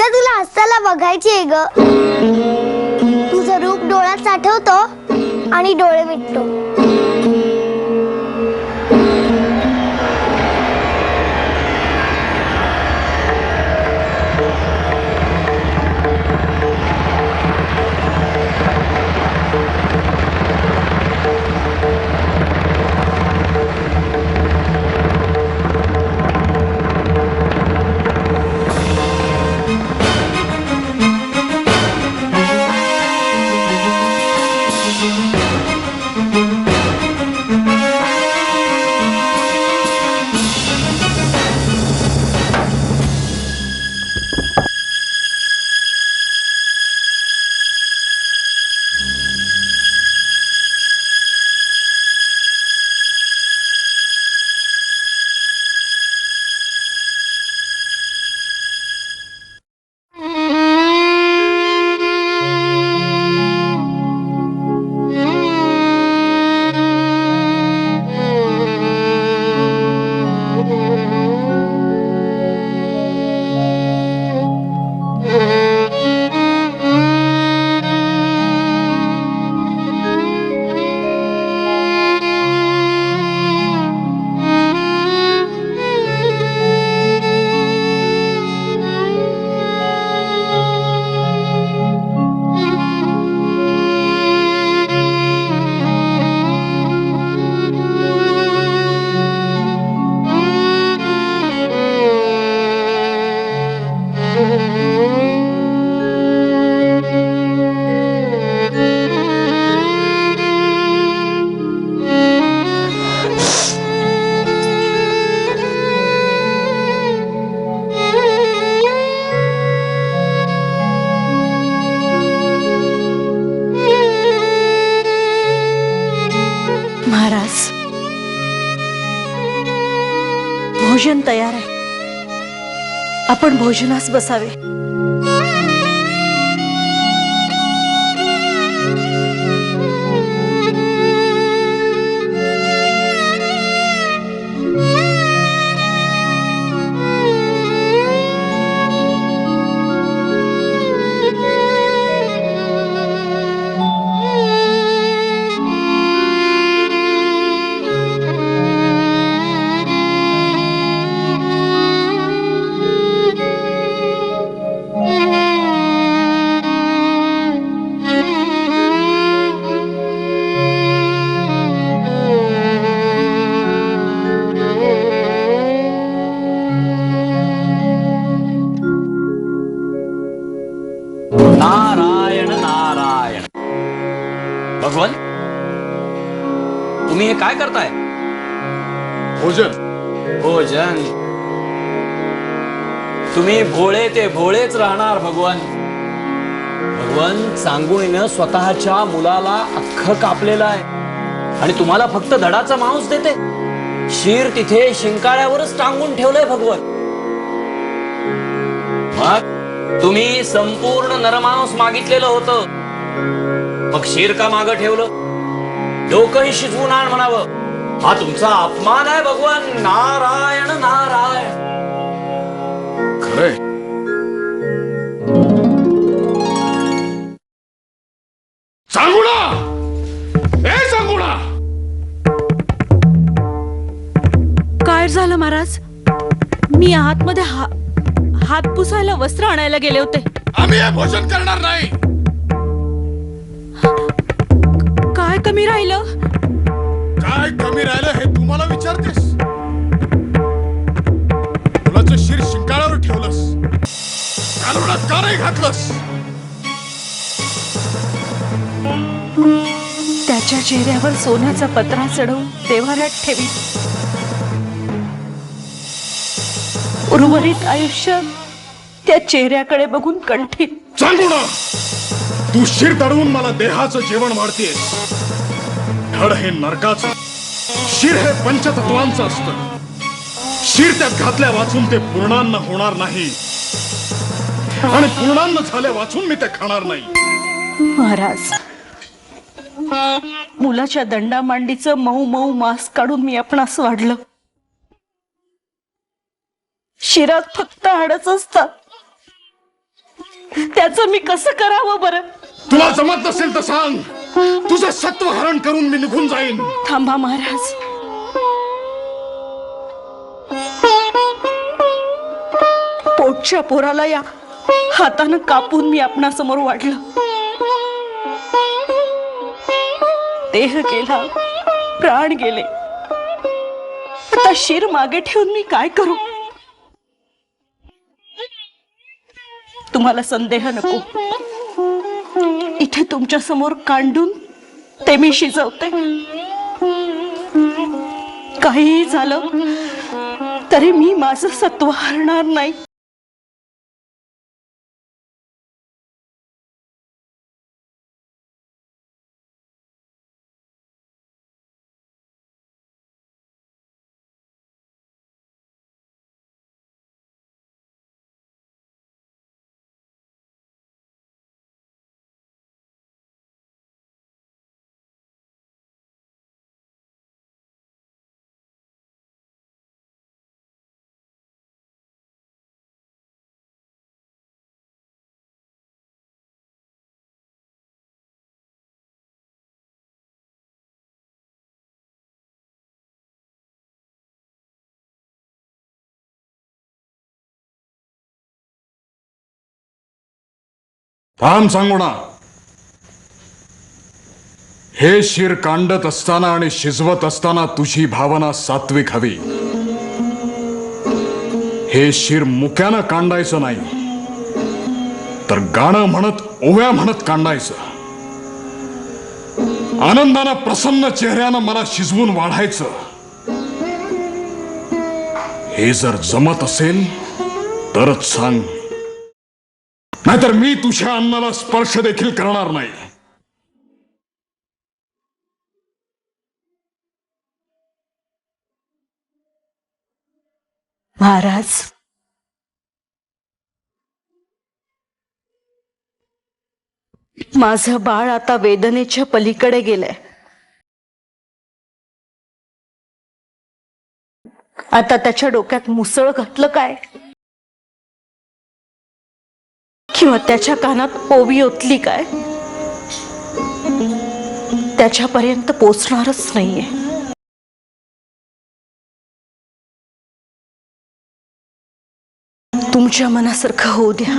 एकदा तुला हसायला बघायची आहे ग. तुझं रूप डोळ्यात साठवतो आणि डोळे मिटतो. महाराज भोजन तयार आहे. आपण भोजनास बसावे. भोजन तुम्ही भोळे ते भोळेच राहणार भगवान. भगवान सांगुणीनं स्वतःच्या मुलाला अख्ख कापलेलं आहे. आणि तुम्हाला फक्त धडाचा मांस देते. शिर तिथे शिंकाळ्यावरच टांगून ठेवलंय भगवान. मग तुम्ही संपूर्ण नरमांस मागितलेलं होतं. मग शिर का माग ठेवलं? डोकंही शिजवून आण म्हणावं. हा तुमचा अपमान आहे भगवान. नारायण नारायण. खरंय. सांगुणा! ए सांगुणा! काय झालं महाराज? मी आतमध्ये हा हात पुसायला वस्त्र आणायला गेले होते. आम्ही हे भोजन करणार नाही. काय कमी राहिलं? काय कमी राहिलं हे तुम्हाला विचारतेस? मुलाचं शिर शिंकाळावर ठेवलंस. कालवडात का नाही घातलंस. त्याच्या चेहऱ्यावर सोन्याचा पत्रा चढवून देवाऱ्यात ठेवी. उर्वरित आयुष्य त्या चेहऱ्याकडे बघून कंठीत. सांगुणा तू शिर दडवून मला देहाचं जेवण वाढतेस. धड हे नरकाचं. शिर हे पंचतत्वांचं असतं. शिर त्यात घातल्या वाचून ते पूर्णान्न होणार नाही. आणि पूर्णान्न झाल्या वाचून मी ते खाणार नाही. महाराज मुलाच्या दंडा मांडीचं मऊ मऊ मांस काढून मी आपणास वाढलं. शिरात फक्त हाडच असतात. त्याचं मी कसं करावं बरं? तुला जमत नसेल तर सांग. तुझं सत्व हरण करून मी निघून जाईन. थांबा महाराज. पोटच्या पोराला या हातानं कापून मी आपणासमोर वाढलं. देह गेला प्राण गेले. आता शिर मागे ठेवून मी काय करू? तुम्हाला संदेह नको. इथे तुमच्यासमोर कांडून ते मी शिजवते. काहीही झालं तरी मी माझं सत्व हरणार नाही. थांब सांगू ना. हे शिर कांडत असताना आणि शिजवत असताना तुझी भावना सात्विक हवी. हे शिर मुक्यानं कांडायचं नाही. तर गाणं म्हणत ओव्या म्हणत कांडायचं. आनंदानं प्रसन्न चेहऱ्यानं मला शिजवून वाढायचं. हे जर जमत असेल तरच सांग. नाहीतर मी तुझ्या अन्नाला स्पर्श देखील करणार नाही. महाराज. माझं बाळ आता वेदनेच्या पलीकडे गेलंय. आता त्याच्या डोक्यात मुसळ घातलं काय? किंवा त्याच्या कानात ओवी ओतली काय? त्याच्यापर्यंत पोचणारच नाहीये. तुमच्या मनासारखं होऊ द्या.